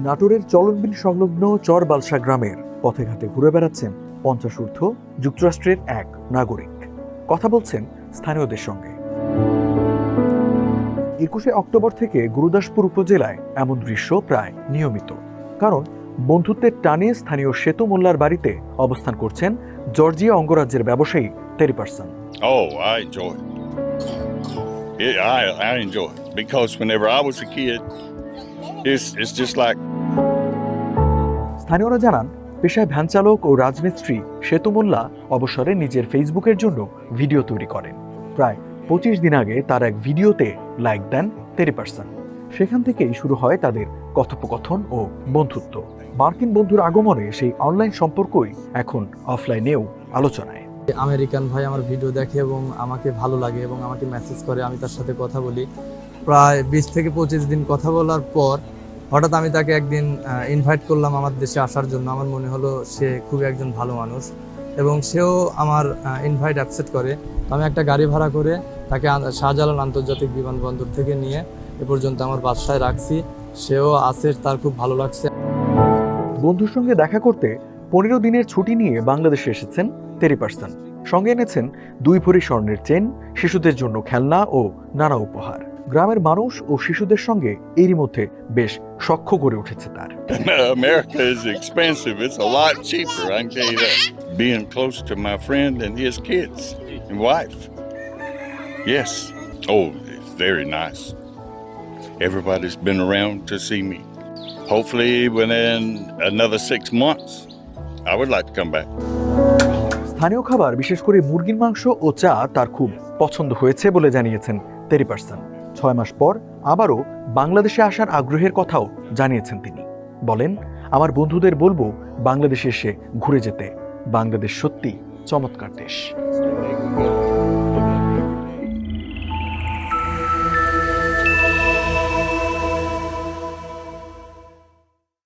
নাটোরের চলনবিল সংলগ্ন চর বালসা গ্রামের পথে ঘাটে ঘুরে বেড়াচ্ছেন পঞ্চাশ যুক্তরাষ্ট্রের এক নাগরিক। কথা বলছেন স্থানীয়দের সঙ্গে। একুশে অক্টোবর থেকে গুরুদাসপুর উপজেলায় এমন দৃশ্য প্রায় নিয়মিত। কারণ বন্ধুত্বের টানে স্থানীয় সেতু মোল্লার বাড়িতে অবস্থান করছেন জর্জিয়া অঙ্গরাজ্যের ব্যবসায়ী Terry Parson. Oh. Yeah, I I enjoy it. Because whenever I was a kid, it's it's just like স্থানীয়রা জানান পেশায় ভ্যান চালক ও রাজমিস্ত্রি সেতু মোল্লা অবসরে নিজের ফেসবুকের জন্য ভিডিও তৈরি করেন। প্রায় পঁচিশ দিন আগে তার এক ভিডিওতে লাইক দেন তেরি পার্সন সেখান থেকেই শুরু হয় তাদের কথোপকথন ও বন্ধুত্ব। মার্কিন বন্ধুর আগমনে সেই অনলাইন সম্পর্কই এখন অফলাইনেও আলোচনায়। আমেরিকান ভাই আমার ভিডিও দেখে এবং আমাকে ভালো লাগে এবং আমাকে মেসেজ করে আমি তার সাথে কথা বলি। প্রায় বিশ থেকে পঁচিশ দিন কথা বলার পর হঠাৎ আমি তাকে একদিন ইনভাইট করলাম আমার দেশে আসার জন্য। আমার মনে হলো সে খুবই একজন ভালো মানুষ এবং সেও আমার ইনভাইট অ্যাকসেপ্ট করে। আমি একটা গাড়ি ভাড়া করে তাকে শাহজালাল আন্তর্জাতিক বিমানবন্দর থেকে নিয়ে এ পর্যন্ত আমার বাসায় রাখছি। সেও আছে, তার খুব ভালো লাগছে। বন্ধুর সঙ্গে দেখা করতে পনেরো দিনের ছুটি নিয়ে বাংলাদেশে এসেছেন তেরি পার্সন। সঙ্গে এনেছেন দুই ভরি স্বর্ণের চেন, শিশুদের জন্য খেলনা ও নানা উপহার। গ্রামের মানুষ ও শিশুদের সঙ্গে এরই মধ্যে বেশ সখ্য গড়ে উঠেছে তার America is expensive. It's a lot cheaper. I can tell you that. Being close to my friend and his kids and wife. Yes. Oh, it's very nice. Everybody's been around to see me. Hopefully, within another six months, I would like to come back. স্থানীয় খাবার বিশেষ করে মুরগির মাংস ও চা তার খুব পছন্দ হয়েছে বলে জানিয়েছেন তেরি পার্সন ছয় মাস পর আবারও বাংলাদেশে আসার আগ্রহের কথাও জানিয়েছেন তিনি। বলেন, আমার বন্ধুদের বলব, বাংলাদেশে এসে ঘুরে যেতে। বাংলাদেশ সত্যি চমৎকার দেশ।